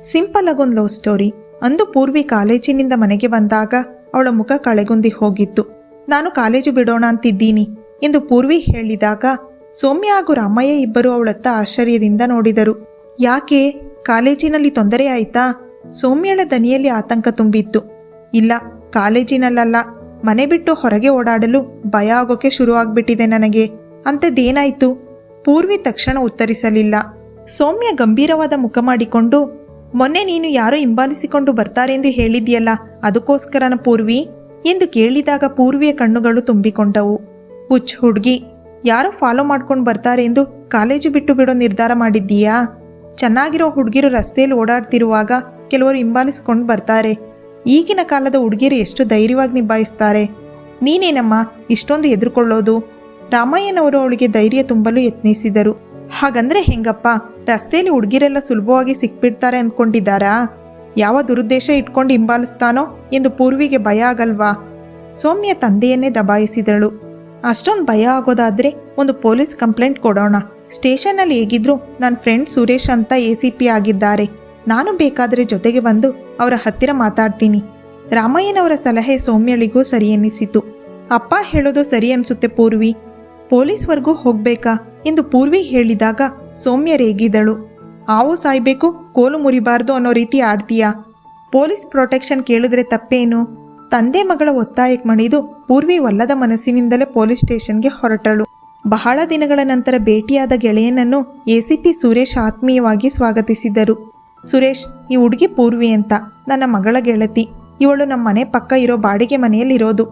Simple ಆಗೊಂದು love story. ಅಂದು ಪೂರ್ವಿ ಕಾಲೇಜಿನಿಂದ ಮನೆಗೆ ಬಂದಾಗ ಅವಳ ಮುಖ ಕಳೆಗುಂದಿ ಹೋಗಿತ್ತು. ನಾನು ಕಾಲೇಜು ಬಿಡೋಣ ಅಂತಿದ್ದೀನಿ, ಎಂದು ಪೂರ್ವಿ ಹೇಳಿದಾಗ ಸೌಮ್ಯ ಹಾಗೂ ರಾಮಯ್ಯ ಇಬ್ಬರು ಅವಳತ್ತ ಆಶ್ಚರ್ಯದಿಂದ ನೋಡಿದರು. ಯಾಕೆ? ಕಾಲೇಜಿನಲ್ಲಿ ತೊಂದರೆ ಆಯ್ತಾ? ಸೌಮ್ಯಳ ದನಿಯಲ್ಲಿ ಆತಂಕ ತುಂಬಿತ್ತು. ಇಲ್ಲ, ಕಾಲೇಜಿನಲ್ಲಲ್ಲ. ಮನೆ ಬಿಟ್ಟು ಹೊರಗೆ ಓಡಾಡಲು ಭಯ ಆಗೋಕೆ ಶುರು ಆಗ್ಬಿಟ್ಟಿದೆ ನನಗೆ. ಅಂಥದ್ದೇನಾಯ್ತು? ಪೂರ್ವಿ ತಕ್ಷಣ ಉತ್ತರಿಸಲಿಲ್ಲ. ಸೌಮ್ಯ ಗಂಭೀರವಾದ ಮುಖ ಮಾಡಿಕೊಂಡು ಮೊನ್ನೆ ನೀನು ಯಾರೋ ಹಿಂಬಾಲಿಸಿಕೊಂಡು ಬರ್ತಾರೆ ಎಂದು ಹೇಳಿದ್ಯಲ್ಲ ಅದಕ್ಕೋಸ್ಕರನ ಪೂರ್ವಿ? ಎಂದು ಕೇಳಿದಾಗ ಪೂರ್ವಿಯ ಕಣ್ಣುಗಳು ತುಂಬಿಕೊಂಡವು. ಹುಚ್ಚ್ ಹುಡುಗಿ, ಯಾರೋ ಫಾಲೋ ಮಾಡ್ಕೊಂಡು ಬರ್ತಾರೆ ಎಂದು ಕಾಲೇಜು ಬಿಟ್ಟು ಬಿಡೋ ನಿರ್ಧಾರ ಮಾಡಿದ್ದೀಯಾ? ಚೆನ್ನಾಗಿರೋ ಹುಡುಗಿರು ರಸ್ತೆಯಲ್ಲಿ ಓಡಾಡ್ತಿರುವಾಗ ಕೆಲವರು ಹಿಂಬಾಲಿಸ್ಕೊಂಡು ಬರ್ತಾರೆ. ಈಗಿನ ಕಾಲದ ಹುಡುಗಿರು ಎಷ್ಟು ಧೈರ್ಯವಾಗಿ ನಿಭಾಯಿಸ್ತಾರೆ. ನೀನೇನಮ್ಮ, ಇಷ್ಟೊಂದು ಎದುರುಕೊಳ್ಳೋದು? ರಾಮಯ್ಯನವರು ಅವಳಿಗೆ ಧೈರ್ಯ ತುಂಬಲು ಯತ್ನಿಸಿದರು. ಹಾಗಂದ್ರೆ ಹೆಂಗಪ್ಪ? ರಸ್ತೆಯಲ್ಲಿ ಹುಡುಗಿರೆಲ್ಲ ಸುಲಭವಾಗಿ ಸಿಕ್ಬಿಡ್ತಾರೆ ಅಂದ್ಕೊಂಡಿದ್ದಾರಾ ಯಾವ ದುರುದ್ದೇಶ ಇಟ್ಕೊಂಡು ಹಿಂಬಾಲಿಸ್ತಾನೋ ಎಂದು ಪೂರ್ವಿಗೆ ಭಯ ಆಗಲ್ವಾ? ಸೌಮ್ಯ ತಂದೆಯನ್ನೇ ದಬಾಯಿಸಿದಳು. ಅಷ್ಟೊಂದು ಭಯ ಆಗೋದಾದ್ರೆ ಒಂದು ಪೊಲೀಸ್ ಕಂಪ್ಲೇಂಟ್ ಕೊಡೋಣ. ಸ್ಟೇಷನ್ನಲ್ಲಿ ಹೇಗಿದ್ರು ನನ್ನ ಫ್ರೆಂಡ್ ಸುರೇಶ್ ಅಂತ ಎ ಸಿ ಪಿ ಆಗಿದ್ದಾರೆ. ನಾನು ಬೇಕಾದರೆ ಜೊತೆಗೆ ಬಂದು ಅವರ ಹತ್ತಿರ ಮಾತಾಡ್ತೀನಿ. ರಾಮಯ್ಯನವರ ಸಲಹೆ ಸೌಮ್ಯಳಿಗೂ ಸರಿ ಎನ್ನಿಸಿತು ಅಪ್ಪ ಹೇಳೋದು ಸರಿ ಅನಿಸುತ್ತೆ ಪೂರ್ವಿ. ಪೊಲೀಸ್ವರೆಗೂ ಹೋಗ್ಬೇಕಾ? ಎಂದು ಪೂರ್ವಿ ಹೇಳಿದಾಗ ಸೌಮ್ಯ ರೇಗಿದಳು. ಆವು ಸಾಯ್ಬೇಕು, ಕೋಲು ಮುರಿಬಾರ್ದು ಅನ್ನೋ ರೀತಿ ಆಡ್ತೀಯಾ? ಪೊಲೀಸ್ ಪ್ರೊಟೆಕ್ಷನ್ ಕೇಳಿದ್ರೆ ತಪ್ಪೇನು? ತಂದೆ ಮಗಳ ಒತ್ತಾಯಕ್ಕೆ ಮಣಿದು ಪೂರ್ವಿ ಒಲ್ಲದ ಮನಸ್ಸಿನಿಂದಲೇ ಪೊಲೀಸ್ ಸ್ಟೇಷನ್ಗೆ ಹೊರಟಳು. ಬಹಳ ದಿನಗಳ ನಂತರ ಭೇಟಿಯಾದ ಗೆಳೆಯನನ್ನು ಎಸಿಪಿ ಸುರೇಶ್ ಆತ್ಮೀಯವಾಗಿ ಸ್ವಾಗತಿಸಿದರು. ಸುರೇಶ್, ಈ ಹುಡುಗಿ ಪೂರ್ವಿ ಅಂತ. ನನ್ನ ಮಗಳ ಗೆಳತಿ. ಇವಳು ನಮ್ಮ ಮನೆ ಪಕ್ಕ ಇರೋ ಬಾಡಿಗೆ ಮನೆಯಲ್ಲಿರೋದು.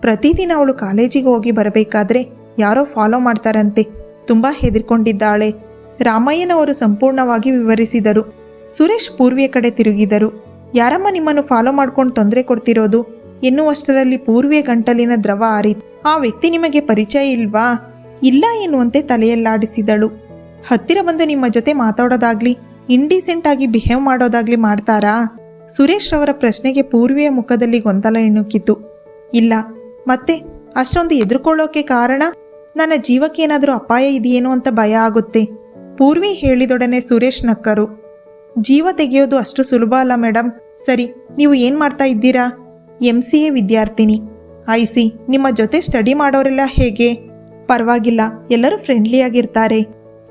ಪ್ರತಿದಿನ ಅವಳು ಕಾಲೇಜಿಗೆ ಹೋಗಿ ಬರಬೇಕಾದ್ರೆ ಯಾರೋ ಫಾಲೋ ಮಾಡ್ತಾರಂತೆ. ತುಂಬಾ ಹೆದರ್ಕೊಂಡಿದ್ದಾಳೆ. ರಾಮಯ್ಯನವರು ಸಂಪೂರ್ಣವಾಗಿ ವಿವರಿಸಿದರು. ಸುರೇಶ್ ಪೂರ್ವಿಯ ಕಡೆ ತಿರುಗಿದರು. ಯಾರಮ್ಮ ನಿಮ್ಮನ್ನು ಫಾಲೋ ಮಾಡ್ಕೊಂಡು ತೊಂದರೆ ಕೊಡ್ತಿರೋದು? ಎನ್ನುವಷ್ಟರಲ್ಲಿ ಪೂರ್ವಿಯ ಗಂಟಲಿನ ದ್ರವ ಆರಿತು. ಆ ವ್ಯಕ್ತಿ ನಿಮಗೆ ಪರಿಚಯ ಇಲ್ವಾ? ಇಲ್ಲ ಎನ್ನುವಂತೆ ತಲೆಯಲ್ಲಾಡಿಸಿದಳು. ಹತ್ತಿರ ಬಂದು ನಿಮ್ಮ ಜೊತೆ ಮಾತಾಡೋದಾಗ್ಲಿ ಇಂಡೀಸೆಂಟ್ ಆಗಿ ಬಿಹೇವ್ ಮಾಡೋದಾಗ್ಲಿ ಮಾಡ್ತಾರಾ? ಸುರೇಶ್ ಅವರ ಪ್ರಶ್ನೆಗೆ ಪೂರ್ವಿಯ ಮುಖದಲ್ಲಿ ಗೊಂದಲ ಇಣುಕಿತು ಇಲ್ಲ, ಮತ್ತೆ ಅಷ್ಟೊಂದು ಎದುರುಕೊಳ್ಳೋಕೆ ಕಾರಣ? ನನ್ನ ಜೀವಕ್ಕೇನಾದರೂ ಅಪಾಯ ಇದೆಯೇನೋ ಅಂತ ಭಯ ಆಗುತ್ತೆ. ಪೂರ್ವಿ ಹೇಳಿದೊಡನೆ ಸುರೇಶ್ ನಕ್ಕರು. ಜೀವ ತೆಗೆಯೋದು ಅಷ್ಟು ಸುಲಭ ಅಲ್ಲ ಮೇಡಮ್ ಸರಿ, ನೀವು ಏನು ಮಾಡ್ತಾ ಇದ್ದೀರಾ? ಎಂ ಸಿ ಎ ವಿದ್ಯಾರ್ಥಿನಿ. ಐ ಸಿ ನಿಮ್ಮ ಜೊತೆ ಸ್ಟಡಿ ಮಾಡೋರೆಲ್ಲ ಹೇಗೆ? ಪರವಾಗಿಲ್ಲ, ಎಲ್ಲರೂ ಫ್ರೆಂಡ್ಲಿಯಾಗಿರ್ತಾರೆ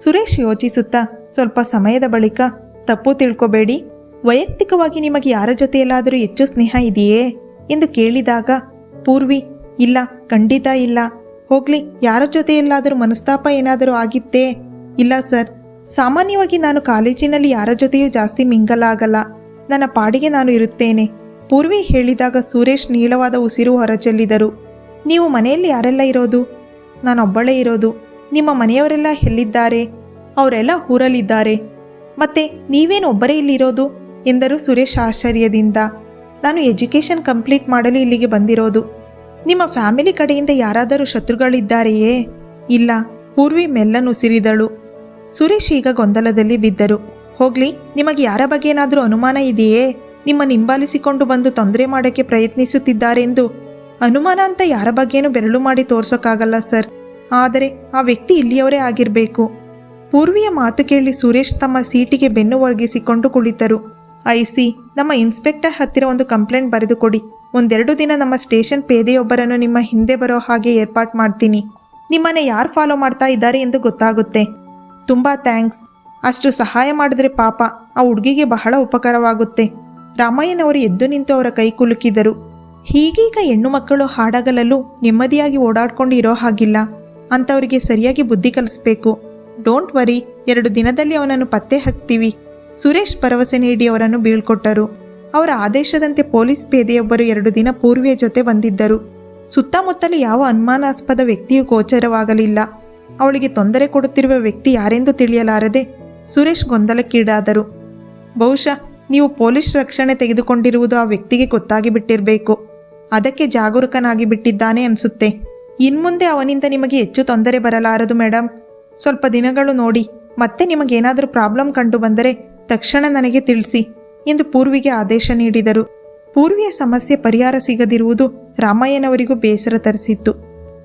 ಸುರೇಶ್ ಯೋಚಿಸುತ್ತಾ, ಸ್ವಲ್ಪ ಸಮಯದ ಬಳಿಕ, ತಪ್ಪು ತಿಳ್ಕೊಬೇಡಿ. ವೈಯಕ್ತಿಕವಾಗಿ ನಿಮಗೆ ಯಾರ ಜೊತೆಯಲ್ಲಾದರೂ ಹೆಚ್ಚು ಸ್ನೇಹ ಇದೆಯೇ? ಎಂದು ಕೇಳಿದಾಗ, ಪೂರ್ವಿ, ಇಲ್ಲ, ಖಂಡಿತ ಇಲ್ಲ. ಹೋಗ್ಲಿ, ಯಾರ ಜೊತೆಯಲ್ಲಾದರೂ ಮನಸ್ತಾಪ ಏನಾದರೂ ಆಗಿತ್ತೇ? ಇಲ್ಲ ಸರ್. ಸಾಮಾನ್ಯವಾಗಿ ನಾನು ಕಾಲೇಜಿನಲ್ಲಿ ಯಾರ ಜೊತೆಯೂ ಜಾಸ್ತಿ ಮಿಂಗಲ್ ಆಗಲ್ಲ. ನನ್ನ ಪಾಡಿಗೆ ನಾನು ಇರುತ್ತೇನೆ. ಪೂರ್ವಿ ಹೇಳಿದಾಗ ಸುರೇಶ್ ನೀಳವಾದ ಉಸಿರು ಹೊರಚೆಲ್ಲಿದರು. ನೀವು ಮನೆಯಲ್ಲಿ ಯಾರೆಲ್ಲ ಇರೋದು? ನಾನೊಬ್ಬಳೇ ಇರೋದು. ನಿಮ್ಮ ಮನೆಯವರೆಲ್ಲ ಎಲ್ಲಿದ್ದಾರೆ? ಅವರೆಲ್ಲ ಊರಲ್ಲಿದ್ದಾರೆ. ಮತ್ತೆ ನೀವೇನು ಒಬ್ಬರೇ ಇಲ್ಲಿರೋದು? ಎಂದರು ಸುರೇಶ್ ಆಶ್ಚರ್ಯದಿಂದ. ನಾನು ಎಜುಕೇಷನ್ ಕಂಪ್ಲೀಟ್ ಮಾಡಲು ಇಲ್ಲಿಗೆ ಬಂದಿರೋದು. ನಿಮ್ಮ ಫ್ಯಾಮಿಲಿ ಕಡೆಯಿಂದ ಯಾರಾದರೂ ಶತ್ರುಗಳಿದ್ದಾರೆಯೇ? ಇಲ್ಲ, ಪೂರ್ವಿ ಮೆಲ್ಲನುಸಿರಿದಳು ಸುರೇಶ್ ಈಗ ಗೊಂದಲದಲ್ಲಿ ಬಿದ್ದರು. ಹೋಗ್ಲಿ, ನಿಮಗೆ ಯಾರ ಬಗ್ಗೆ ಏನಾದರೂ ಅನುಮಾನ ಇದೆಯೇ? ನಿಮ್ಮ ನಿಂಬಾಲಿಸಿಕೊಂಡು ಬಂದು ತೊಂದರೆ ಮಾಡೋಕ್ಕೆ ಪ್ರಯತ್ನಿಸುತ್ತಿದ್ದಾರೆಂದು. ಅನುಮಾನ ಅಂತ ಯಾರ ಬಗ್ಗೆನೂ ಬೆರಳು ಮಾಡಿ ತೋರ್ಸೋಕ್ಕಾಗಲ್ಲ, ಸರ್. ಆದರೆ ಆ ವ್ಯಕ್ತಿ ಇಲ್ಲಿಯವರೇ ಆಗಿರಬೇಕು. ಪೂರ್ವಿಯ ಮಾತು ಕೇಳಿ ಸುರೇಶ್ ತಮ್ಮ ಸೀಟಿಗೆ ಬೆನ್ನು ಒರಗಿಸಿಕೊಂಡು ಕುಳಿತರು. ಐಸಿ ನಮ್ಮ ಇನ್ಸ್ಪೆಕ್ಟರ್ ಹತ್ತಿರ ಒಂದು ಕಂಪ್ಲೇಂಟ್ ಬರೆದು ಕೊಡಿ ಒಂದೆರಡು ದಿನ ನಮ್ಮ ಸ್ಟೇಷನ್ ಪೇದೆಯೊಬ್ಬರನ್ನು ನಿಮ್ಮ ಹಿಂದೆ ಬರೋ ಹಾಗೆ ಏರ್ಪಾಟ್ ಮಾಡ್ತೀನಿ. ನಿಮ್ಮನ್ನು ಯಾರು ಫಾಲೋ ಮಾಡ್ತಾ ಇದ್ದಾರೆ ಎಂದು ಗೊತ್ತಾಗುತ್ತೆ. ತುಂಬ ಥ್ಯಾಂಕ್ಸ್ ಅಷ್ಟು ಸಹಾಯ ಮಾಡಿದ್ರೆ ಪಾಪ, ಆ ಹುಡುಗಿಗೆ ಬಹಳ ಉಪಕಾರವಾಗುತ್ತೆ. ರಾಮಯ್ಯನವರು ಎದ್ದು ನಿಂತು ಅವರ ಕೈ ಕುಲುಕಿದರು. ಹೀಗೀಗ ಹೆಣ್ಣು ಮಕ್ಕಳು ಹಾಡಗಲಲ್ಲೂ ನೆಮ್ಮದಿಯಾಗಿ ಓಡಾಡ್ಕೊಂಡು ಇರೋ ಹಾಗಿಲ್ಲ. ಅಂಥವರಿಗೆ ಸರಿಯಾಗಿ ಬುದ್ಧಿ ಕಲಿಸ್ಬೇಕು. ಡೋಂಟ್ ವರಿ ಎರಡು ದಿನದಲ್ಲಿ ಅವನನ್ನು ಪತ್ತೆ ಹಚ್ತೀವಿ ಸುರೇಶ್ ಭರವಸೆ ನೀಡಿ ಅವರನ್ನು ಬೀಳ್ಕೊಟ್ಟರು. ಅವರ ಆದೇಶದಂತೆ ಪೊಲೀಸ್ ಪೇದೆಯೊಬ್ಬರು ಎರಡು ದಿನ ಪೂರ್ವಿಯ ಜೊತೆ ಬಂದಿದ್ದರು. ಸುತ್ತಮುತ್ತಲು ಯಾವ ಅನುಮಾನಾಸ್ಪದ ವ್ಯಕ್ತಿಯೂ ಗೋಚರವಾಗಲಿಲ್ಲ. ಅವಳಿಗೆ ತೊಂದರೆ ಕೊಡುತ್ತಿರುವ ವ್ಯಕ್ತಿ ಯಾರೆಂದು ತಿಳಿಯಲಾರದೆ ಸುರೇಶ್ ಗೊಂದಲಕ್ಕೀಡಾದರು. ಬಹುಶಃ ನೀವು ಪೊಲೀಸ್ ರಕ್ಷಣೆ ತೆಗೆದುಕೊಂಡಿರುವುದು ಆ ವ್ಯಕ್ತಿಗೆ ಗೊತ್ತಾಗಿ ಬಿಟ್ಟಿರಬೇಕು ಅದಕ್ಕೆ ಜಾಗರೂಕನಾಗಿ ಬಿಟ್ಟಿದ್ದಾನೆ ಅನಿಸುತ್ತೆ. ಇನ್ಮುಂದೆ ಅವನಿಂದ ನಿಮಗೆ ಹೆಚ್ಚು ತೊಂದರೆ ಬರಲಾರದು ಮೇಡಮ್ ಸ್ವಲ್ಪ ದಿನಗಳು ನೋಡಿ, ಮತ್ತೆ ನಿಮಗೇನಾದರೂ ಪ್ರಾಬ್ಲಮ್ ಕಂಡು ಬಂದರೆ ತಕ್ಷಣ ನನಗೆ ತಿಳಿಸಿ. ಎಂದು ಪೂರ್ವಿಗೆ ಆದೇಶ ನೀಡಿದರು. ಪೂರ್ವಿಯ ಸಮಸ್ಯೆ ಪರಿಹಾರ ಸಿಗದಿರುವುದು ರಾಮಯ್ಯನವರಿಗೂ ಬೇಸರ ತರಿಸಿತ್ತು.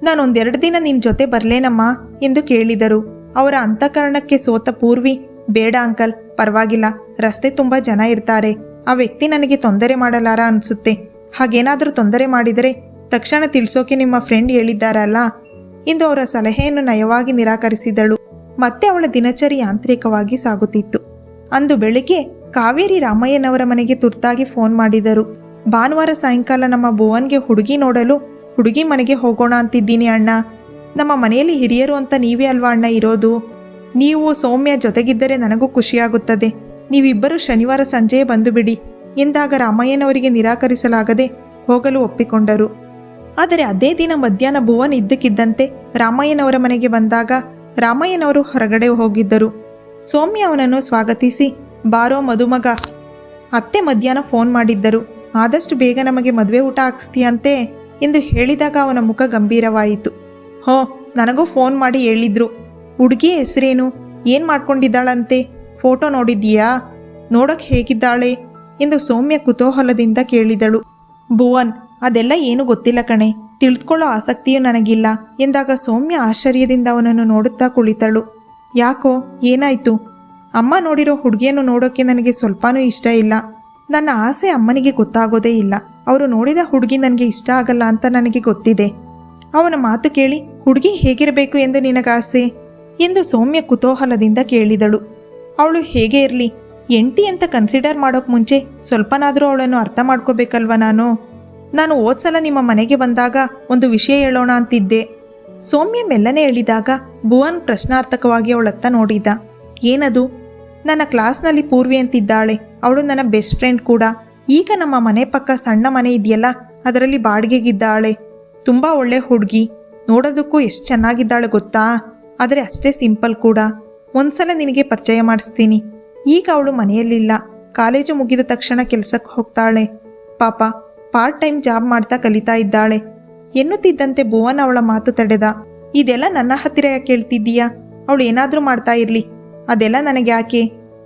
ನಾನೊಂದೆರಡು ದಿನ ನಿನ್ನ ಜೊತೆ ಬರಲೇನಮ್ಮ? ಎಂದು ಕೇಳಿದರು. ಅವರ ಅಂತಃಕರಣಕ್ಕೆ ಸೋತ ಪೂರ್ವಿ, ಬೇಡ ಅಂಕಲ್, ಪರವಾಗಿಲ್ಲ, ರಸ್ತೆ ತುಂಬಾ ಜನ ಇರ್ತಾರೆ. ಆ ವ್ಯಕ್ತಿ ನನಗೆ ತೊಂದರೆ ಮಾಡಲಾರ ಅನ್ಸುತ್ತೆ. ಹಾಗೇನಾದರೂ ತೊಂದರೆ ಮಾಡಿದರೆ ತಕ್ಷಣ ತಿಳಿಸೋಕೆ ನಿಮ್ಮ ಫ್ರೆಂಡ್ ಹೇಳಿದ್ದಾರಲ್ಲ? ಎಂದು ಅವರ ಸಲಹೆಯನ್ನು ನಯವಾಗಿ ನಿರಾಕರಿಸಿದಳು. ಮತ್ತೆ ಅವಳ ದಿನಚರಿ ಯಾಂತ್ರಿಕವಾಗಿ ಸಾಗುತ್ತಿತ್ತು. ಅಂದು ಬೆಳಿಗ್ಗೆ ಕಾವೇರಿ ರಾಮಯ್ಯನವರ ಮನೆಗೆ ತುರ್ತಾಗಿ ಫೋನ್ ಮಾಡಿದರು. ಭಾನುವಾರ ಸಾಯಂಕಾಲ ನಮ್ಮ ಭುವನ್ಗೆ ಹುಡುಗಿ ನೋಡಲು, ಹುಡುಗಿ ಮನೆಗೆ ಹೋಗೋಣ ಅಂತಿದ್ದೀನಿ ಅಣ್ಣ. ನಮ್ಮ ಮನೆಯಲ್ಲಿ ಹಿರಿಯರು ಅಂತ ನೀವೇ ಅಲ್ವಾ ಅಣ್ಣ ಇರೋದು? ನೀವು ಸೌಮ್ಯ ಜೊತೆಗಿದ್ದರೆ ನನಗೂ ಖುಷಿಯಾಗುತ್ತದೆ. ನೀವಿಬ್ಬರು ಶನಿವಾರ ಸಂಜೆಯೇ ಬಂದು ಬಿಡಿ ಎಂದಾಗ ರಾಮಯ್ಯನವರಿಗೆ ನಿರಾಕರಿಸಲಾಗದೆ ಹೋಗಲು ಒಪ್ಪಿಕೊಂಡರು. ಆದರೆ ಅದೇ ದಿನ ಮಧ್ಯಾಹ್ನ ಭುವನ್ ಇದ್ದಕ್ಕಿದ್ದಂತೆ ರಾಮಯ್ಯನವರ ಮನೆಗೆ ಬಂದಾಗ ರಾಮಯ್ಯನವರು ಹೊರಗಡೆ ಹೋಗಿದ್ದರು. ಸೌಮ್ಯ ಅವನನ್ನು ಸ್ವಾಗತಿಸಿ ಬಾರೋ ಮದುಮಗ. ಅತ್ತೆ ಮಧ್ಯಾಹ್ನ ಫೋನ್ ಮಾಡಿದ್ದರು. ಆದಷ್ಟು ಬೇಗ ನಮಗೆ ಮದುವೆ ಊಟ ಹಾಕ್ಸ್ತೀಯಂತೆ ಎಂದು ಹೇಳಿದಾಗ ಅವನ ಮುಖ ಗಂಭೀರವಾಯಿತು. ಹೋ, ನನಗೂ ಫೋನ್ ಮಾಡಿ ಹೇಳಿದ್ರು. ಹುಡುಗಿ ಹೆಸರೇನು? ಏನು ಮಾಡ್ಕೊಂಡಿದ್ದಾಳಂತೆ? ಫೋಟೋ ನೋಡಿದ್ದೀಯಾ? ನೋಡಕ್ಕೆ ಹೇಗಿದ್ದಾಳೆ? ಎಂದು ಸೌಮ್ಯ ಕುತೂಹಲದಿಂದ ಕೇಳಿದಳು. ಭುವನ್, ಅದೆಲ್ಲ ಏನು ಗೊತ್ತಿಲ್ಲ ಕಣೆ. ತಿಳಿದುಕೊಳ್ಳೋ ಆಸಕ್ತಿಯೂ ನನಗಿಲ್ಲ ಎಂದಾಗ ಸೌಮ್ಯ ಆಶ್ಚರ್ಯದಿಂದ ಅವನನ್ನು ನೋಡುತ್ತಾ ಕುಳಿತಳು. ಯಾಕೋ, ಏನಾಯ್ತು? ಅಮ್ಮ ನೋಡಿರೋ ಹುಡುಗಿಯನ್ನು ನೋಡೋಕೆ ನನಗೆ ಸ್ವಲ್ಪನೂ ಇಷ್ಟ ಇಲ್ಲ. ನನ್ನ ಆಸೆ ಅಮ್ಮನಿಗೆ ಗೊತ್ತಾಗೋದೇ ಇಲ್ಲ. ಅವರು ನೋಡಿದ ಹುಡುಗಿ ನನಗೆ ಇಷ್ಟ ಆಗಲ್ಲ ಅಂತ ನನಗೆ ಗೊತ್ತಿದೆ. ಅವನ ಮಾತು ಕೇಳಿ, ಹುಡುಗಿ ಹೇಗಿರಬೇಕು ಎಂದು ನಿನಗಾಸೆ? ಎಂದು ಸೌಮ್ಯ ಕುತೂಹಲದಿಂದ ಕೇಳಿದಳು. ಅವಳು ಹೇಗೆ ಇರಲಿ? ಎಂಟಿ ಅಂತ ಕನ್ಸಿಡರ್ ಮಾಡೋಕ್ ಮುಂಚೆ ಸ್ವಲ್ಪನಾದರೂ ಅವಳನ್ನು ಅರ್ಥ ಮಾಡ್ಕೋಬೇಕಲ್ವ ನಾನು? ನಾನು ಹೋದ್ಸಲ ನಿಮ್ಮ ಮನೆಗೆ ಬಂದಾಗ ಒಂದು ವಿಷಯ ಹೇಳೋಣ ಅಂತಿದ್ದೆ. ಸೌಮ್ಯ ಮೆಲ್ಲನೆ ಹೇಳಿದಾಗ ಭುವನ್ ಪ್ರಶ್ನಾರ್ಥಕವಾಗಿ ಅವಳತ್ತ ನೋಡಿದ. ಏನದು? ನನ್ನ ಕ್ಲಾಸ್ನಲ್ಲಿ ಪೂರ್ವಿ ಅಂತಿದ್ದಾಳೆ. ಅವಳು ನನ್ನ ಬೆಸ್ಟ್ ಫ್ರೆಂಡ್ ಕೂಡ. ಈಗ ನಮ್ಮ ಮನೆ ಪಕ್ಕ ಸಣ್ಣ ಮನೆ ಇದೆಯಲ್ಲ, ಅದರಲ್ಲಿ ಬಾಡಿಗೆಗಿದ್ದಾಳೆ. ತುಂಬ ಒಳ್ಳೆ ಹುಡುಗಿ. ನೋಡೋದಕ್ಕೂ ಎಷ್ಟು ಚೆನ್ನಾಗಿದ್ದಾಳೆ ಗೊತ್ತಾ? ಆದರೆ ಅಷ್ಟೇ ಸಿಂಪಲ್ ಕೂಡ. ಒಂದ್ಸಲ ನಿನಗೆ ಪರಿಚಯ ಮಾಡಿಸ್ತೀನಿ. ಈಗ ಅವಳು ಮನೆಯಲ್ಲಿಲ್ಲ. ಕಾಲೇಜು ಮುಗಿದ ತಕ್ಷಣ ಕೆಲಸಕ್ಕೆ ಹೋಗ್ತಾಳೆ. ಪಾಪ, ಪಾರ್ಟ್ ಟೈಮ್ ಜಾಬ್ ಮಾಡ್ತಾ ಕಲಿತಾ ಇದ್ದಾಳೆ. ಎನ್ನುತ್ತಿದ್ದಂತೆ ಭುವನ್ ಅವಳ ಮಾತು ತಡೆದ. ಇದೆಲ್ಲ ನನ್ನ ಹತ್ತಿರ ಯಾಕೆ ಹೇಳ್ತಿದ್ದೀಯಾ ಅವಳು ಏನಾದರೂ ಮಾಡ್ತಾ ಇರಲಿ. ಅದೆಲ್ಲ ನನಗೆ ಯಾಕೆ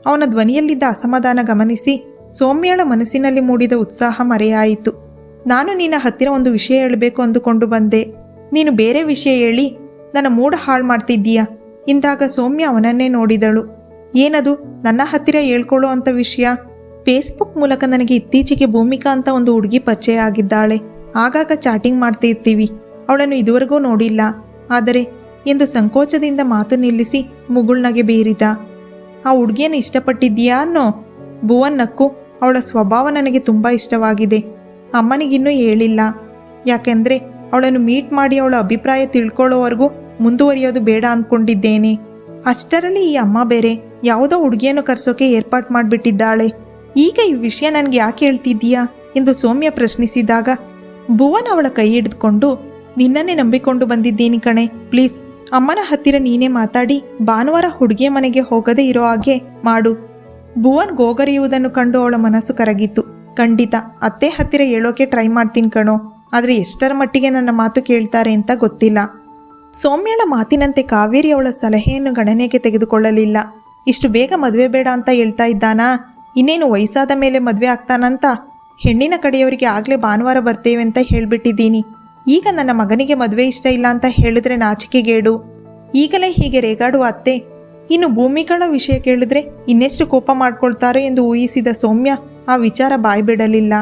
ಅವನ ಧ್ವನಿಯಲ್ಲಿದ್ದ ಅಸಮಾಧಾನ ಗಮನಿಸಿ ಸೌಮ್ಯಳ ಮನಸ್ಸಿನಲ್ಲಿ ಮೂಡಿದ ಉತ್ಸಾಹ ಮರೆಯಾಯಿತು. ನಾನು ನಿನ್ನ ಹತ್ತಿರ ಒಂದು ವಿಷಯ ಹೇಳಬೇಕು ಅಂದುಕೊಂಡು ಬಂದೆ. ನೀನು ಬೇರೆ ವಿಷಯ ಹೇಳಿ, ನನ್ನ ಮೂಡ ಹಾಳು ಮಾಡ್ತಿದ್ದೀಯಾ? ಇಂದಾಗ ಸೌಮ್ಯ ಅವನನ್ನೇ ನೋಡಿದಳು. ಏನದು, ನನ್ನ ಹತ್ತಿರ ಹೇಳ್ಕೊಳ್ಳೋ ಅಂಥ ವಿಷಯ? ಫೇಸ್ಬುಕ್ ಮೂಲಕ ನನಗೆ ಇತ್ತೀಚೆಗೆ ಭೂಮಿಕಾ ಅಂತ ಒಂದು ಹುಡುಗಿ ಪರಿಚಯ ಆಗಿದ್ದಾಳೆ. ಆಗಾಗ ಚಾಟಿಂಗ್ ಮಾಡ್ತಾ ಇರ್ತೀವಿ. ಅವಳನ್ನು ಇದುವರೆಗೂ ನೋಡಿಲ್ಲ. ಆದರೆ, ಎಂದು ಸಂಕೋಚದಿಂದ ಮಾತು ನಿಲ್ಲಿಸಿ ಮುಗುಳ್ನಗೆ ಬೀರಿದ. ಆ ಹುಡುಗಿಯನ್ನು ಇಷ್ಟಪಟ್ಟಿದ್ದೀಯಾ ಅನ್ನೋ ಭುವನ್ ನಕ್ಕು ಅವಳ ಸ್ವಭಾವ ನನಗೆ ತುಂಬ ಇಷ್ಟವಾಗಿದೆ. ಅಮ್ಮನಿಗಿನ್ನೂ ಹೇಳಿಲ್ಲ. ಯಾಕೆಂದರೆ ಅವಳನ್ನು ಮೀಟ್ ಮಾಡಿ ಅವಳ ಅಭಿಪ್ರಾಯ ತಿಳ್ಕೊಳ್ಳೋವರೆಗೂ ಮುಂದುವರಿಯೋದು ಬೇಡ ಅಂದ್ಕೊಂಡಿದ್ದೇನೆ ಅಷ್ಟರಲ್ಲಿ ಈ ಅಮ್ಮ ಬೇರೆ ಯಾವುದೋ ಹುಡುಗಿಯನ್ನು ಕರೆಸೋಕೆ ಏರ್ಪಾಟ್ ಮಾಡಿಬಿಟ್ಟಿದ್ದಾಳೆ. ಈಗ ಈ ವಿಷಯ ನನಗೆ ಯಾಕೆ ಹೇಳ್ತಿದ್ದೀಯಾ ಎಂದು ಸೌಮ್ಯ ಪ್ರಶ್ನಿಸಿದಾಗ ಭುವನ್ ಅವಳ ಕೈ ಹಿಡಿದುಕೊಂಡು, ನಿನ್ನನ್ನೇ ನಂಬಿಕೊಂಡು ಬಂದಿದ್ದೀನಿ ಕಣೆ, ಪ್ಲೀಸ್ ಅಮ್ಮನ ಹತ್ತಿರ ನೀನೇ ಮಾತಾಡಿ, ಭಾನುವಾರ ಹುಡುಗಿಯ ಮನೆಗೆ ಹೋಗದೇ ಇರೋ ಹಾಗೆ ಮಾಡು. ಭುವನ್ ಗೋಗರಿಯುವುದನ್ನು ಕಂಡು ಅವಳ ಮನಸ್ಸು ಕರಗಿತು ಖಂಡಿತ, ಅತ್ತೆ ಹತ್ತಿರ ಹೇಳೋಕೆ ಟ್ರೈ ಮಾಡ್ತೀನಿ ಕಣೋ, ಆದರೆ ಎಷ್ಟರ ಮಟ್ಟಿಗೆ ನನ್ನ ಮಾತು ಕೇಳ್ತಾರೆ ಅಂತ ಗೊತ್ತಿಲ್ಲ. ಸೌಮ್ಯಳ ಮಾತಿನಂತೆ ಕಾವೇರಿ ಅವಳ ಸಲಹೆಯನ್ನು ಗಣನೆಗೆ ತೆಗೆದುಕೊಳ್ಳಲಿಲ್ಲ. ಇಷ್ಟು ಬೇಗ ಮದುವೆ ಬೇಡ ಅಂತ ಹೇಳ್ತಾ ಇದ್ದಾನಾ? ಇನ್ನೇನು ವಯಸ್ಸಾದ ಮೇಲೆ ಮದುವೆ ಆಗ್ತಾನಂತ? ಹೆಣ್ಣಿನ ಕಡೆಯವರಿಗೆ ಆಗಲೇ ಭಾನುವಾರ ಬರ್ತೇವೆ ಅಂತ ಹೇಳ್ಬಿಟ್ಟಿದ್ದೀನಿ. ಈಗ ನನ್ನ ಮಗನಿಗೆ ಮದುವೆ ಇಷ್ಟ ಇಲ್ಲ ಅಂತ ಹೇಳಿದ್ರೆ ನಾಚಿಕೆಗೇಡು. ಈಗಲೇ ಹೀಗೆ ರೇಗಾಡುವ ಅತ್ತೆ. ಇನ್ನು ಭೂಮಿಗಳ ವಿಷಯ ಕೇಳಿದ್ರೆ ಇನ್ನೆಷ್ಟು ಕೋಪ ಮಾಡ್ಕೊಳ್ತಾರೆ ಎಂದು ಊಹಿಸಿದ ಸೌಮ್ಯ ಆ ವಿಚಾರ ಬಾಯಿ ಬಿಡಲಿಲ್ಲ.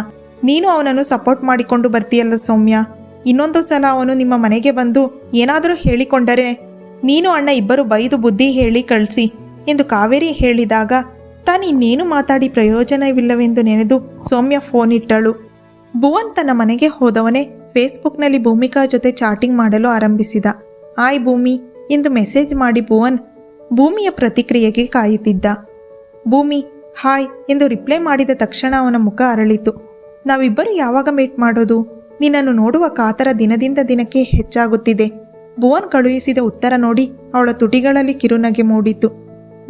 ನೀನು ಅವನನ್ನು ಸಪೋರ್ಟ್ ಮಾಡಿಕೊಂಡು ಬರ್ತೀಯಲ್ಲ ಸೌಮ್ಯ. ಇನ್ನೊಂದು ಸಲ ಅವನು ನಿಮ್ಮ ಮನೆಗೆ ಬಂದು ಏನಾದರೂ ಹೇಳಿಕೊಂಡರೆ ನೀನು ಅಣ್ಣ ಇಬ್ಬರು ಬೈದು ಬುದ್ಧಿ ಹೇಳಿ ಕಳಿಸಿ ಎಂದು ಕಾವೇರಿ ಹೇಳಿದಾಗ ತಾನು ಇನ್ನೇನು ಮಾತಾಡಿ ಪ್ರಯೋಜನವಿಲ್ಲವೆಂದು ನೆನೆದು ಸೌಮ್ಯ ಫೋನ್ ಇಟ್ಟಳು. ಭುವನ್ ತನ್ನ ಮನೆಗೆ ಹೋದವನೇ ಫೇಸ್ಬುಕ್ನಲ್ಲಿ ಭೂಮಿಕಾ ಜೊತೆ ಚಾಟಿಂಗ್ ಮಾಡಲು ಆರಂಭಿಸಿದ. ಆಯ್ ಭೂಮಿ ಎಂದು ಮೆಸೇಜ್ ಮಾಡಿ ಭುವನ್. ಭೂಮಿಯ ಪ್ರತಿಕ್ರಿಯೆಗೆ ಕಾಯುತ್ತಿದ್ದ. ಭೂಮಿ, ಹಾಯ್ ಎಂದು ರಿಪ್ಲೈ ಮಾಡಿದ ತಕ್ಷಣ ಅವನ ಮುಖ ಅರಳಿತು. ನಾವಿಬ್ಬರು ಯಾವಾಗ ಮೀಟ್ ಮಾಡೋದು? ನಿನ್ನನ್ನು ನೋಡುವ ಕಾತರ ದಿನದಿಂದ ದಿನಕ್ಕೆ ಹೆಚ್ಚಾಗುತ್ತಿದೆ. ಭುವನ್ ಕಳುಹಿಸಿದ ಉತ್ತರ ನೋಡಿ ಅವಳ ತುಟಿಗಳಲ್ಲಿ ಕಿರುನಗೆ ಮೂಡಿತು.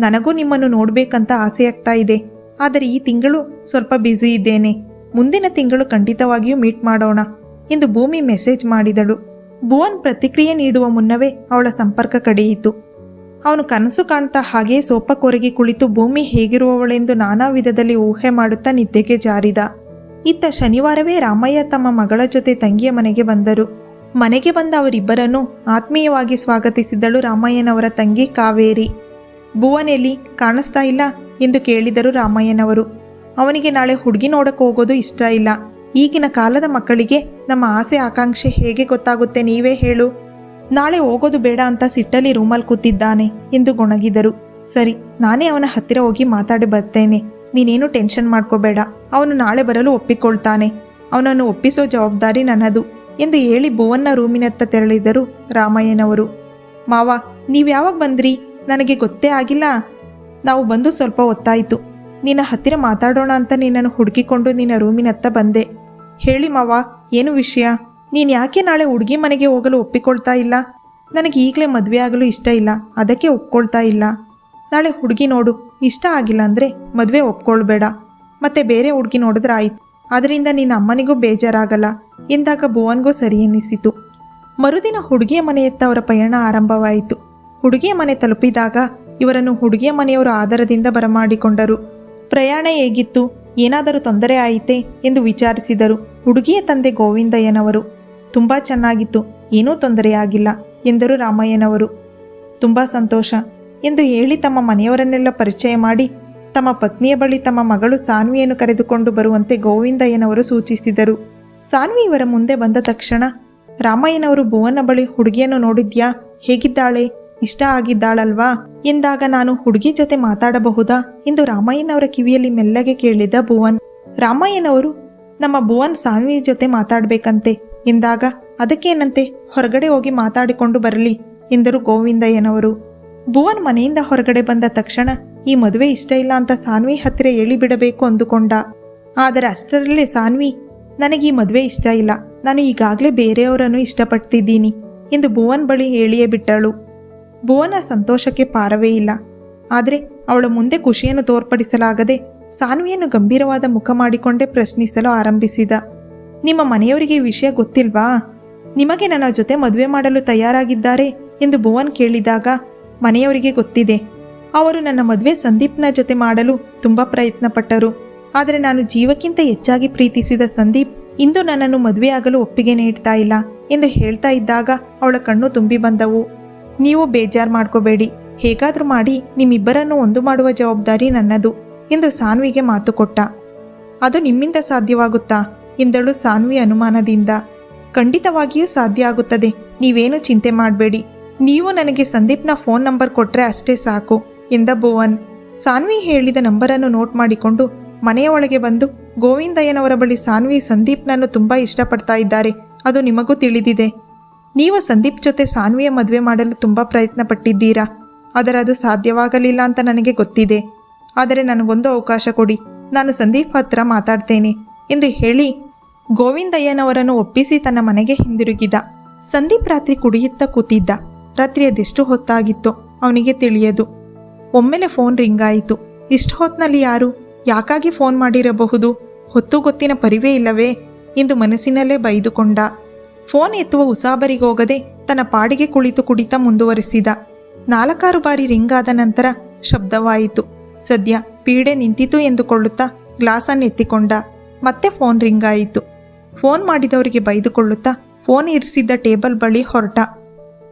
ನನಗೂ ನಿಮ್ಮನ್ನು ನೋಡಬೇಕಂತ ಆಸೆಯಾಗ್ತಾ ಇದೆ. ಆದರೆ ಈ ತಿಂಗಳು ಸ್ವಲ್ಪ ಬ್ಯುಸಿ ಇದ್ದೇನೆ. ಮುಂದಿನ ತಿಂಗಳು ಖಂಡಿತವಾಗಿಯೂ ಮೀಟ್ ಮಾಡೋಣ. ಎಂದು ಭೂಮಿ ಮೆಸೇಜ್ ಮಾಡಿದಳು. ಭುವನ್ ಪ್ರತಿಕ್ರಿಯೆ ನೀಡುವ ಮುನ್ನವೇ ಅವಳ ಸಂಪರ್ಕ ಕಡಿಯಿತು. ಅವನು ಕನಸು ಕಾಣ್ತಾ ಹಾಗೆಯೇ ಸೋಪ ಕೊರಗಿ ಕುಳಿತು ಭೂಮಿ ಹೇಗಿರುವವಳೆಂದು ನಾನಾ ವಿಧದಲ್ಲಿ ಊಹೆ ಮಾಡುತ್ತಾ ನಿದ್ದೆಗೆ ಜಾರಿದ. ಇತ್ತ ಶನಿವಾರವೇ ರಾಮಯ್ಯ ತಮ್ಮ ಮಗಳ ಜೊತೆ ತಂಗಿಯ ಮನೆಗೆ ಬಂದರು. ಮನೆಗೆ ಬಂದ ಅವರಿಬ್ಬರನ್ನು ಆತ್ಮೀಯವಾಗಿ ಸ್ವಾಗತಿಸಿದಳು ರಾಮಯ್ಯನವರ ತಂಗಿ ಕಾವೇರಿ. ಭುವನ್ ಎಲ್ಲಿ ಕಾಣಿಸ್ತಾ ಇಲ್ಲ ಎಂದು ಕೇಳಿದರು ರಾಮಯ್ಯನವರು. ಅವನಿಗೆ ನಾಳೆ ಹುಡುಗಿ ನೋಡಕ್ಕೆ ಹೋಗೋದು ಇಷ್ಟ ಇಲ್ಲ. ಈಗಿನ ಕಾಲದ ಮಕ್ಕಳಿಗೆ ನಮ್ಮ ಆಸೆ ಆಕಾಂಕ್ಷೆ ಹೇಗೆ ಗೊತ್ತಾಗುತ್ತೆ ನೀವೇ ಹೇಳು. ನಾಳೆ ಹೋಗೋದು ಬೇಡ ಅಂತ ಸಿಟ್ಟಲ್ಲಿ ರೂಮಲ್ಲಿ ಕೂತಿದ್ದಾನೆ ಎಂದು ಗೊಣಗಿದರು. ಸರಿ, ನಾನೇ ಅವನ ಹತ್ತಿರ ಹೋಗಿ ಮಾತಾಡಿ ಬರ್ತೇನೆ. ನೀನೇನು ಟೆನ್ಷನ್ ಮಾಡ್ಕೋಬೇಡ. ಅವನು ನಾಳೆ ಬರಲು ಒಪ್ಪಿಕೊಳ್ತಾನೆ. ಅವನನ್ನು ಒಪ್ಪಿಸೋ ಜವಾಬ್ದಾರಿ ನನ್ನದು ಎಂದು ಹೇಳಿ ಭುವನ್ನ ರೂಮಿನತ್ತ ತೆರಳಿದರು ರಾಮಯ್ಯನವರು. ಮಾವ, ನೀವು ಯಾವಾಗ ಬಂದ್ರಿ? ನನಗೆ ಗೊತ್ತೇ ಆಗಿಲ್ಲ. ನಾವು ಬಂದು ಸ್ವಲ್ಪ ಒತ್ತಾಯಿತು ನಿನ್ನ ಹತ್ತಿರ ಮಾತಾಡೋಣ ಅಂತ ನಿನ್ನನ್ನು ಹುಡುಕಿಕೊಂಡು ನಿನ್ನ ರೂಮಿನತ್ತ ಬಂದೆ. ಹೇಳಿ ಮಾವ, ಏನು ವಿಷಯ? ನೀನು ಯಾಕೆ ನಾಳೆ ಹುಡುಗಿ ಮನೆಗೆ ಹೋಗಲು ಒಪ್ಪಿಕೊಳ್ತಾ ಇಲ್ಲ? ನನಗೆ ಈಗಲೇ ಮದುವೆ ಆಗಲು ಇಷ್ಟ ಇಲ್ಲ, ಅದಕ್ಕೆ ಒಪ್ಕೊಳ್ತಾ ಇಲ್ಲ. ನಾಳೆ ಹುಡುಗಿ ನೋಡು, ಇಷ್ಟ ಆಗಿಲ್ಲ ಅಂದರೆ ಮದುವೆ ಒಪ್ಕೊಳ್ಬೇಡ. ಮತ್ತೆ ಬೇರೆ ಹುಡುಗಿ ನೋಡಿದ್ರೆ ಆಯ್ತು. ಅದರಿಂದ ನಿನ್ನ ಅಮ್ಮನಿಗೂ ಬೇಜಾರಾಗಲ್ಲ, ಎಂದಾಗ ಭುವನ್ಗೂ ಸರಿ ಎನ್ನಿಸಿತು ಮರುದಿನ ಹುಡುಗಿಯ ಮನೆಯತ್ತ ಅವರ ಪಯಣ ಆರಂಭವಾಯಿತು. ಹುಡುಗಿಯ ಮನೆ ತಲುಪಿದಾಗ ಇವರನ್ನು ಹುಡುಗಿಯ ಮನೆಯವರು ಆದರದಿಂದ ಬರಮಾಡಿಕೊಂಡರು. ಪ್ರಯಾಣ ಹೇಗಿತ್ತು? ಏನಾದರೂ ತೊಂದರೆ ಆಯಿತೆ ಎಂದು ವಿಚಾರಿಸಿದರು. ಹುಡುಗಿಯ ತಂದೆ ಗೋವಿಂದಯ್ಯನವರು, ತುಂಬ ಚೆನ್ನಾಗಿತ್ತು, ಏನೂ ತೊಂದರೆಯಾಗಿಲ್ಲ ಎಂದರು ರಾಮಯ್ಯನವರು. ತುಂಬ ಸಂತೋಷ, ಎಂದು ಹೇಳಿ ತಮ್ಮ ಮನೆಯವರನ್ನೆಲ್ಲ ಪರಿಚಯ ಮಾಡಿ, ತಮ್ಮ ಪತ್ನಿಯ ಬಳಿ ತಮ್ಮ ಮಗಳು ಸಾನ್ವಿಯನ್ನು ಕರೆದುಕೊಂಡು ಬರುವಂತೆ ಗೋವಿಂದಯ್ಯನವರು ಸೂಚಿಸಿದರು. ಸಾನ್ವಿ ಇವರ ಮುಂದೆ ಬಂದ ತಕ್ಷಣ ರಾಮಯ್ಯನವರು ಭುವನ ಬಳಿ ಹುಡುಗಿಯನ್ನು ನೋಡಿದ್ಯಾ? ಹೇಗಿದ್ದಾಳೆ? ಇಷ್ಟ ಆಗಿದ್ದಾಳಲ್ವಾ? ಎಂದಾಗ ನಾನು ಹುಡುಗಿ ಜೊತೆ ಮಾತಾಡಬಹುದಾ? ಎಂದು ರಾಮಯ್ಯನವರ ಕಿವಿಯಲ್ಲಿ ಮೆಲ್ಲಗೆ ಕೇಳಿದ ಭುವನ್. ರಾಮಯ್ಯನವರು, ನಮ್ಮ ಭುವನ್ ಸಾನ್ವಿ ಜೊತೆ ಮಾತಾಡಬೇಕಂತೆ. ಎಂದಾಗ, ಅದಕ್ಕೇನಂತೆ? ಹೊರಗಡೆ ಹೋಗಿ ಮಾತಾಡಿಕೊಂಡು ಬರಲಿ, ಎಂದರು ಗೋವಿಂದಯ್ಯನವರು. ಭುವನ್ ಮನೆಯಿಂದ ಹೊರಗಡೆ ಬಂದ ತಕ್ಷಣ, ಈ ಮದುವೆ ಇಷ್ಟ ಇಲ್ಲ ಅಂತ ಸಾನ್ವಿ ಹತ್ತಿರ ಹೇಳಿಬಿಡಬೇಕು ಅಂದುಕೊಂಡ. ಆದರೆ ಅಷ್ಟರಲ್ಲೇ ಸಾನ್ವಿ, ನನಗೆ ಈ ಮದುವೆ ಇಷ್ಟ ಇಲ್ಲ. ನಾನು ಈಗಾಗಲೇ ಬೇರೆಯವರನ್ನು ಇಷ್ಟಪಡ್ತಿದ್ದೀನಿ, ಎಂದು ಭುವನ್ ಬಳಿ ಹೇಳಿಯೇ ಬಿಟ್ಟಳು. ಭುವನ ಸಂತೋಷಕ್ಕೆ ಪಾರವೇ ಇಲ್ಲ. ಆದರೆ ಅವಳ ಮುಂದೆ ಖುಷಿಯನ್ನು ತೋರ್ಪಡಿಸಲಾಗದೆ ಸಾನ್ವಿಯನ್ನು ಗಂಭೀರವಾದ ಮುಖ ಮಾಡಿಕೊಂಡೇ ಪ್ರಶ್ನಿಸಲು ಆರಂಭಿಸಿದ. ನಿಮ್ಮ ಮನೆಯವರಿಗೆ ವಿಷಯ ಗೊತ್ತಿಲ್ವಾ? ನಿಮಗೆ ನನ್ನ ಜೊತೆ ಮದುವೆ ಮಾಡಲು ತಯಾರಾಗಿದ್ದಾರೆ ಎಂದು ಭುವನ್ ಕೇಳಿದಾಗ ಮನೆಯವರಿಗೆ ಗೊತ್ತಿದೆ. ಅವರು ನನ್ನ ಮದುವೆ ಸಂದೀಪ್ನ ಜೊತೆ ಮಾಡಲು ತುಂಬ ಪ್ರಯತ್ನಪಟ್ಟರು. ಆದರೆ ನಾನು ಜೀವಕ್ಕಿಂತ ಹೆಚ್ಚಾಗಿ ಪ್ರೀತಿಸಿದ ಸಂದೀಪ್ ಇಂದು ನನ್ನನ್ನು ಮದುವೆಯಾಗಲು ಒಪ್ಪಿಗೆ ನೀಡ್ತಾ ಇಲ್ಲ ಎಂದು ಹೇಳ್ತಾ ಇದ್ದಾಗ ಅವಳ ಕಣ್ಣು ತುಂಬಿ ಬಂದವು. ನೀವು ಬೇಜಾರು ಮಾಡ್ಕೋಬೇಡಿ. ಹೇಗಾದರೂ ಮಾಡಿ ನಿಮ್ಮಿಬ್ಬರನ್ನು ಒಂದು ಮಾಡುವ ಜವಾಬ್ದಾರಿ ನನ್ನದು ಎಂದು ಸಾನ್ವಿಗೆ ಮಾತು ಕೊಟ್ಟ. ಅದು ನಿಮ್ಮಿಂದ ಸಾಧ್ಯವಾಗುತ್ತಾ? ಎಂದಳು ಸಾನ್ವಿ ಅನುಮಾನದಿಂದ. ಖಂಡಿತವಾಗಿಯೂ ಸಾಧ್ಯ ಆಗುತ್ತದೆ. ನೀವೇನು ಚಿಂತೆ ಮಾಡಬೇಡಿ. ನೀವು ನನಗೆ ಸಂದೀಪ್ನ ಫೋನ್ ನಂಬರ್ ಕೊಟ್ಟರೆ ಅಷ್ಟೇ ಸಾಕು ಎಂದ ಭುವನ್. ಸಾನ್ವಿ ಹೇಳಿದ ನಂಬರನ್ನು ನೋಟ್ ಮಾಡಿಕೊಂಡು ಮನೆಯ ಒಳಗೆ ಬಂದು ಗೋವಿಂದಯ್ಯನವರ ಬಳಿ ಸಾನ್ವಿ ಸಂದೀಪ್ನನ್ನು ತುಂಬ ಇಷ್ಟಪಡ್ತಾ ಇದ್ದಾರೆ. ಅದು ನಿಮಗೂ ತಿಳಿದಿದೆ. ನೀವು ಸಂದೀಪ್ ಜೊತೆ ಸಾನ್ವಿಯ ಮದುವೆ ಮಾಡಲು ತುಂಬ ಪ್ರಯತ್ನ ಪಟ್ಟಿದ್ದೀರಾ ಆದರೆ ಅದು ಸಾಧ್ಯವಾಗಲಿಲ್ಲ ಅಂತ ನನಗೆ ಗೊತ್ತಿದೆ. ಆದರೆ ನನಗೊಂದು ಅವಕಾಶ ಕೊಡಿ. ನಾನು ಸಂದೀಪ್ ಹತ್ರ ಮಾತಾಡ್ತೇನೆ. ಎಂದು ಹೇಳಿ ಗೋವಿಂದಯ್ಯನವರನ್ನು ಒಪ್ಪಿಸಿ ತನ್ನ ಮನೆಗೆ ಹಿಂದಿರುಗಿದ. ಸಂದೀಪ್ ರಾತ್ರಿ ಕುಡಿಯುತ್ತಾ ಕೂತಿದ್ದ. ರಾತ್ರಿ ಅದೆಷ್ಟು ಹೊತ್ತಾಗಿತ್ತು ಅವನಿಗೆ ತಿಳಿಯದು. ಒಮ್ಮೆಲೆ ಫೋನ್ ರಿಂಗ್ ಆಯಿತು. ಇಷ್ಟು ಹೊತ್ತಿನಲ್ಲಿ ಯಾರು? ಯಾಕಾಗಿ ಫೋನ್ ಮಾಡಿರಬಹುದು? ಹೊತ್ತು ಗೊತ್ತಿನ ಪರಿವೇ ಇಲ್ಲವೇ? ಎಂದು ಮನಸ್ಸಿನಲ್ಲೇ ಬೈದುಕೊಂಡ. ಫೋನ್ ಎತ್ತುವ ಉಸಾಬರಿಗೋಗದೆ ತನ್ನ ಪಾಡಿಗೆ ಕುಳಿತು ಕುಡಿತ ಮುಂದುವರೆಸಿದ. ನಾಲ್ಕಾರು ಬಾರಿ ರಿಂಗ್ ಆದ ನಂತರ ಶಬ್ದವಾಯಿತು. ಸದ್ಯ ಪೀಡೆ ನಿಂತಿತು ಎಂದುಕೊಳ್ಳುತ್ತಾ ಗ್ಲಾಸನ್ನು ಎತ್ತಿಕೊಂಡ. ಮತ್ತೆ ಫೋನ್ ರಿಂಗ್ ಆಯಿತು. ಫೋನ್ ಮಾಡಿದವರಿಗೆ ಬೈದುಕೊಳ್ಳುತ್ತಾ ಫೋನ್ ಇರಿಸಿದ್ದ ಟೇಬಲ್ ಬಳಿ ಹೊರಟ.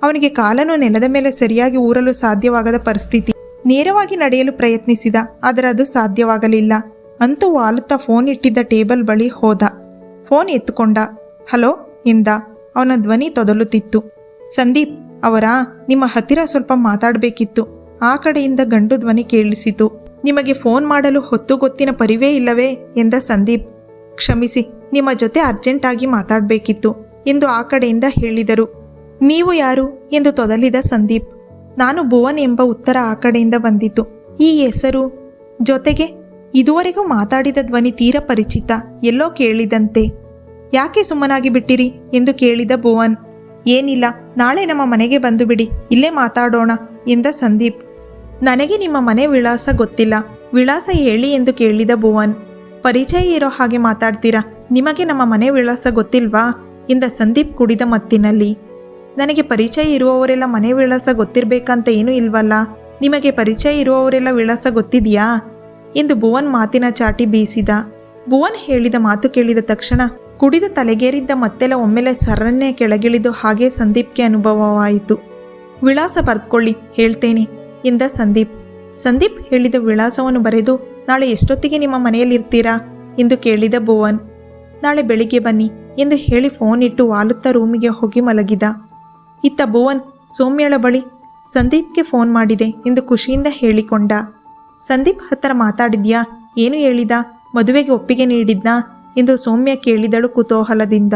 ಅವನಿಗೆ ಕಾಲನ್ನು ನೆಲದ ಮೇಲೆ ಸರಿಯಾಗಿ ಊರಲು ಸಾಧ್ಯವಾಗದ ಪರಿಸ್ಥಿತಿ. ನೇರವಾಗಿ ನಡೆಯಲು ಪ್ರಯತ್ನಿಸಿದ, ಆದರೆ ಅದು ಸಾಧ್ಯವಾಗಲಿಲ್ಲ. ಅಂತೂ ವಾಲುತ್ತಾ ಫೋನ್ ಇಟ್ಟಿದ್ದ ಟೇಬಲ್ ಬಳಿ ಹೋದ. ಫೋನ್ ಎತ್ತುಕೊಂಡ. ಹಲೋ? ಎಂದ ಅವನ ಧ್ವನಿ ತೊದಲುತ್ತಿತ್ತು. ಸಂದೀಪ್, ಅವರ, ನಿಮ್ಮ ಹತ್ತಿರ ಸ್ವಲ್ಪ ಮಾತಾಡಬೇಕಿತ್ತು. ಆ ಕಡೆಯಿಂದ ಗಂಡು ಧ್ವನಿ ಕೇಳಿಸಿತು. ನಿಮಗೆ ಫೋನ್ ಮಾಡಲು ಹೊತ್ತು ಗೊತ್ತಿನ ಪರಿವೇ ಇಲ್ಲವೇ? ಎಂದ ಸಂದೀಪ್. ಕ್ಷಮಿಸಿ, ನಿಮ್ಮ ಜೊತೆ ಅರ್ಜೆಂಟಾಗಿ ಮಾತಾಡಬೇಕಿತ್ತು, ಎಂದು ಆ ಕಡೆಯಿಂದ ಹೇಳಿದರು. ನೀವು ಯಾರು? ಎಂದು ತೊದಲಿದ ಸಂದೀಪ್. ನಾನು ಭುವನ್ ಎಂಬ ಉತ್ತರ ಆ ಕಡೆಯಿಂದ ಬಂದಿತು. ಈ ಹೆಸರು? ಜೊತೆಗೆ, ಇದುವರೆಗೂ ಮಾತಾಡಿದ ಧ್ವನಿ ತೀರ ಪರಿಚಿತ, ಎಲ್ಲೋ ಕೇಳಿದಂತೆ. ಯಾಕೆ ಸುಮ್ಮನಾಗಿ ಬಿಟ್ಟಿರಿ ಎಂದು ಕೇಳಿದ ಭುವನ್. ಏನಿಲ್ಲ, ನಾಳೆ ನಮ್ಮ ಮನೆಗೆ ಬಂದು ಬಿಡಿ, ಇಲ್ಲೇ ಮಾತಾಡೋಣ ಎಂದ ಸಂದೀಪ್. ನನಗೆ ನಿಮ್ಮ ಮನೆ ವಿಳಾಸ ಗೊತ್ತಿಲ್ಲ, ವಿಳಾಸ ಹೇಳಿ ಎಂದು ಕೇಳಿದ ಭುವನ್. ಪರಿಚಯ ಇರೋ ಹಾಗೆ ಮಾತಾಡ್ತೀರಾ, ನಿಮಗೆ ನಮ್ಮ ಮನೆ ವಿಳಾಸ ಗೊತ್ತಿಲ್ವಾ ಎಂದ ಸಂದೀಪ್ ಕುಡಿದ ಮತ್ತಿನಲ್ಲಿ. ನನಗೆ ಪರಿಚಯ ಇರುವವರೆಲ್ಲ ಮನೆ ವಿಳಾಸ ಗೊತ್ತಿರಬೇಕಂತ ಏನೂ ಇಲ್ವಲ್ಲ, ನಿಮಗೆ ಪರಿಚಯ ಇರುವವರೆಲ್ಲ ವಿಳಾಸ ಗೊತ್ತಿದೆಯಾ? ಎಂದು ಭುವನ್ ಮಾತಿನ ಚಾಟಿ ಬೀಸಿದ. ಭುವನ್ ಹೇಳಿದ ಮಾತು ಕೇಳಿದ ತಕ್ಷಣ ಕುಡಿದು ತಲೆಗೇರಿದ್ದ ಮತ್ತೆಲ್ಲ ಒಮ್ಮೆಲೆ ಸರನ್ನೇ ಕೆಳಗಿಳಿದು ಹಾಗೆ ಸಂದೀಪ್ಗೆ ಅನುಭವವಾಯಿತು. ವಿಳಾಸ ಬರ್ದ್ಕೊಳ್ಳಿ, ಹೇಳ್ತೇನೆ ಎಂದ ಸಂದೀಪ್. ಸಂದೀಪ್ ಹೇಳಿದ ವಿಳಾಸವನ್ನು ಬರೆದು, ನಾಳೆ ಎಷ್ಟೊತ್ತಿಗೆ ನಿಮ್ಮ ಮನೆಯಲ್ಲಿರ್ತೀರಾ? ಎಂದು ಕೇಳಿದ ಭುವನ್. ನಾಳೆ ಬೆಳಿಗ್ಗೆ ಬನ್ನಿ, ಎಂದು ಹೇಳಿ ಫೋನ್ ಇಟ್ಟು ವಾಲುತ್ತಾ ರೂಮಿಗೆ ಹೋಗಿ ಮಲಗಿದ. ಇತ್ತ ಭುವನ್, ಸೌಮ್ಯಳ ಬಳಿ. ಸಂದೀಪ್ಗೆ ಫೋನ್ ಮಾಡಿದೆ, ಎಂದು ಖುಷಿಯಿಂದ ಹೇಳಿಕೊಂಡ. ಸಂದೀಪ್ ಹತ್ತಿರ ಮಾತಾಡಿದ್ಯಾ? ಏನು ಹೇಳಿದ? ಮದುವೆಗೆ ಒಪ್ಪಿಗೆ ನೀಡಿದ್ನಾ? ಎಂದು ಸೌಮ್ಯ ಕೇಳಿದಳು ಕುತೂಹಲದಿಂದ.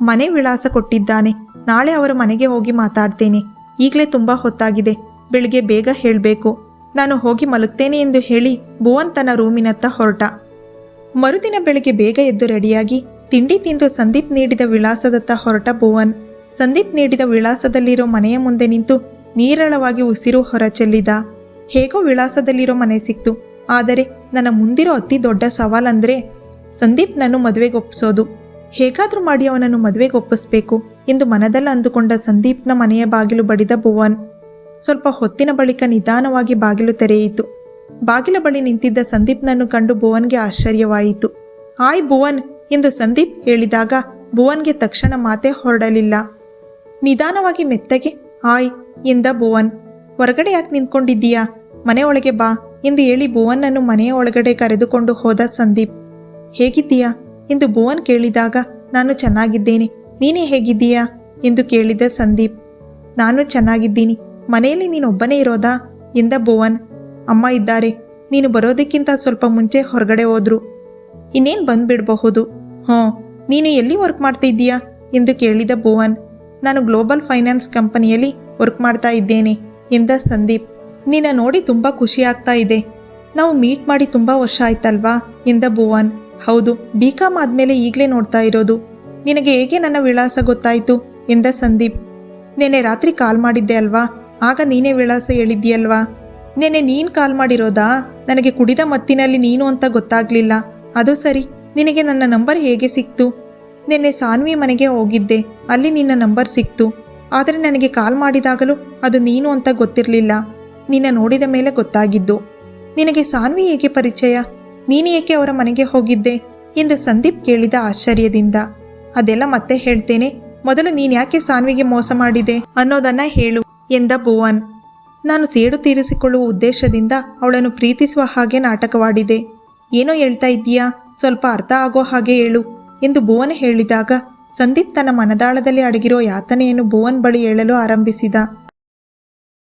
ಮನೆ ವಿಳಾಸ ಕೊಟ್ಟಿದ್ದಾನೆ. ನಾಳೆ ಅವರ ಮನೆಗೆ ಹೋಗಿ ಮಾತಾಡ್ತೇನೆ. ಈಗಲೇ ತುಂಬ ಹೊತ್ತಾಗಿದೆ. ಬೆಳಿಗ್ಗೆ ಬೇಗ ಹೇಳಬೇಕು. ನಾನು ಹೋಗಿ ಮಲಗ್ತೇನೆ ಎಂದು ಹೇಳಿ ಭುವನ್ ತನ್ನ ರೂಮಿನತ್ತ ಹೊರಟ. ಮರುದಿನ ಬೆಳಿಗ್ಗೆ ಬೇಗ ಎದ್ದು ರೆಡಿಯಾಗಿ ತಿಂಡಿ ತಿಂದು ಸಂದೀಪ್ ನೀಡಿದ ವಿಳಾಸದತ್ತ ಹೊರಟ ಭುವನ್. ಸಂದೀಪ್ ನೀಡಿದ ವಿಳಾಸದಲ್ಲಿರೋ ಮನೆಯ ಮುಂದೆ ನಿಂತು ನೀರಳವಾಗಿ ಉಸಿರು ಹೊರಚೆಲ್ಲಿದ. ಹೇಗೋ ವಿಳಾಸದಲ್ಲಿರೋ ಮನೆ ಸಿಕ್ತು. ಆದರೆ ನನ್ನ ಮುಂದಿರೋ ಅತಿ ದೊಡ್ಡ ಸವಾಲಂದ್ರೆ ಸಂದೀಪ್ ನನ್ನ ಮದುವೆಗೆ ಒಪ್ಪಿಸೋದು. ಹೇಗಾದರೂ ಮಾಡಿ ಅವನನ್ನು ಮದುವೆಗೆ ಒಪ್ಪಿಸ್ಬೇಕು ಎಂದು ಮನದಲ್ಲಿ ಅಂದುಕೊಂಡ ಸಂದೀಪ್ನ ಮನೆಯ ಬಾಗಿಲು ಬಡಿದ ಭುವನ್. ಸ್ವಲ್ಪ ಹೊತ್ತಿನ ಬಳಿಕ ನಿಧಾನವಾಗಿ ಬಾಗಿಲು ತೆರೆಯಿತು. ಬಾಗಿಲ ಬಳಿ ನಿಂತಿದ್ದ ಸಂದೀಪ್ನನ್ನು ಕಂಡು ಭುವನ್ಗೆ ಆಶ್ಚರ್ಯವಾಯಿತು. ಆಯ್ ಭುವನ್, ಎಂದು ಸಂದೀಪ್ ಹೇಳಿದಾಗ ಭುವನ್ಗೆ ತಕ್ಷಣ ಮಾತೆ ಹೊರಡಲಿಲ್ಲ. ನಿಧಾನವಾಗಿ ಮೆತ್ತಗೆ, ಆಯ್, ಎಂದ ಭುವನ್. ಹೊರಗಡೆ ಯಾಕೆ ನಿಂತ್ಕೊಂಡಿದ್ದೀಯಾ? ಮನೆ ಬಾ, ಎಂದು ಹೇಳಿ ಭುವನ್ನನ್ನು ಮನೆಯ ಒಳಗಡೆ ಕರೆದುಕೊಂಡು ಹೋದ ಸಂದೀಪ್. ಹೇಗಿದ್ದೀಯಾ? ಎಂದು ಭುವನ್ ಕೇಳಿದಾಗ, ನಾನು ಚೆನ್ನಾಗಿದ್ದೇನೆ. ನೀನೇ ಹೇಗಿದ್ದೀಯಾ? ಎಂದು ಕೇಳಿದ ಸಂದೀಪ್. ನಾನು ಚೆನ್ನಾಗಿದ್ದೀನಿ. ಮನೆಯಲ್ಲಿ ನೀನೊಬ್ಬನೇ ಇರೋದಾ? ಎಂದ ಭುವನ್. ಅಮ್ಮ ಇದ್ದಾರೆ. ನೀನು ಬರೋದಕ್ಕಿಂತ ಸ್ವಲ್ಪ ಮುಂಚೆ ಹೊರಗಡೆ ಹೋದ್ರು. ಇನ್ನೇನು ಬಂದ್ಬಿಡಬಹುದು? ಹ್ಞೂ. ನೀನು ಎಲ್ಲಿ ವರ್ಕ್ ಮಾಡ್ತಾ ಇದ್ದೀಯಾ? ಎಂದು ಕೇಳಿದ ಭುವನ್. ನಾನು ಗ್ಲೋಬಲ್ ಫೈನಾನ್ಸ್ ಕಂಪನಿಯಲ್ಲಿ ವರ್ಕ್ ಮಾಡ್ತಾ ಇದ್ದೇನೆ, ಎಂದ ಸಂದೀಪ್. ನಿನ್ನ ನೋಡಿ ತುಂಬ ಖುಷಿ ಆಗ್ತಾ ಇದೆ. ನಾವು ಮೀಟ್ ಮಾಡಿ ತುಂಬ ವರ್ಷ ಆಯ್ತಲ್ವಾ? ಎಂದ ಭುವನ್. ಹೌದು ಬಿ ಕಾಮ್ ಆದಮೇಲೆ ಈಗಲೇ ನೋಡ್ತಾ ಇರೋದು. ನಿನಗೆ ಹೇಗೆ ನನ್ನ ವಿಳಾಸ ಗೊತ್ತಾಯಿತು? ಎಂದ ಸಂದೀಪ್. ನೆನೆ ರಾತ್ರಿ ಕಾಲ್ ಮಾಡಿದ್ದೆ ಅಲ್ವಾ? ಆಗ ನೀನೇ ವಿಳಾಸ ಹೇಳಿದ್ದೀಯಲ್ವಾ? ನೆನೆ ನೀನು ಕಾಲ್ ಮಾಡಿರೋದಾ? ನನಗೆ ಕುಡಿದ ಮತ್ತಿನಲ್ಲಿ ನೀನು ಅಂತ ಗೊತ್ತಾಗ್ಲಿಲ್ಲ. ಅದು ಸರಿ, ನಿನಗೆ ನನ್ನ ನಂಬರ್ ಹೇಗೆ ಸಿಕ್ತು? ನಿನ್ನೆ ಸಾನ್ವಿ ಮನೆಗೆ ಹೋಗಿದ್ದೆ, ಅಲ್ಲಿ ನಿನ್ನ ನಂಬರ್ ಸಿಕ್ತು. ಆದರೆ ನನಗೆ ಕಾಲ್ ಮಾಡಿದಾಗಲೂ ಅದು ನೀನು ಅಂತ ಗೊತ್ತಿರಲಿಲ್ಲ. ನಿನ್ನ ನೋಡಿದ ಮೇಲೆ ಗೊತ್ತಾಗಿದ್ದು. ನಿನಗೆ ಸಾನ್ವಿ ಹೇಗೆ ಪರಿಚಯ? ನೀನು ಏಕೆ ಅವರ ಮನೆಗೆ ಹೋಗಿದ್ದೆ? ಎಂದು ಸಂದೀಪ್ ಕೇಳಿದ ಆಶ್ಚರ್ಯದಿಂದ. ಅದೆಲ್ಲ ಮತ್ತೆ ಹೇಳ್ತೇನೆ. ಮೊದಲು ನೀನ್ಯಾಕೆ ಸಾನ್ವಿಗೆ ಮೋಸ ಮಾಡಿದೆ ಅನ್ನೋದನ್ನ ಹೇಳು ಎಂದ ಭುವನ್. ನಾನು ಸೇಡು ತೀರಿಸಿಕೊಳ್ಳುವ ಉದ್ದೇಶದಿಂದ ಅವಳನ್ನು ಪ್ರೀತಿಸುವ ಹಾಗೆ ನಾಟಕವಾಡಿದೆ. ಏನೋ ಹೇಳ್ತಾ ಇದ್ದೀಯಾ? ಸ್ವಲ್ಪ ಅರ್ಥ ಆಗೋ ಹಾಗೆ ಹೇಳು ಎಂದು ಭುವನ್ ಹೇಳಿದಾಗ ಸಂದೀಪ್ ತನ್ನ ಮನದಾಳದಲ್ಲಿ ಅಡಗಿರೋ ಯಾತನೆಯನ್ನು ಭುವನ್ ಬಳಿ ಹೇಳಲು ಆರಂಭಿಸಿದ.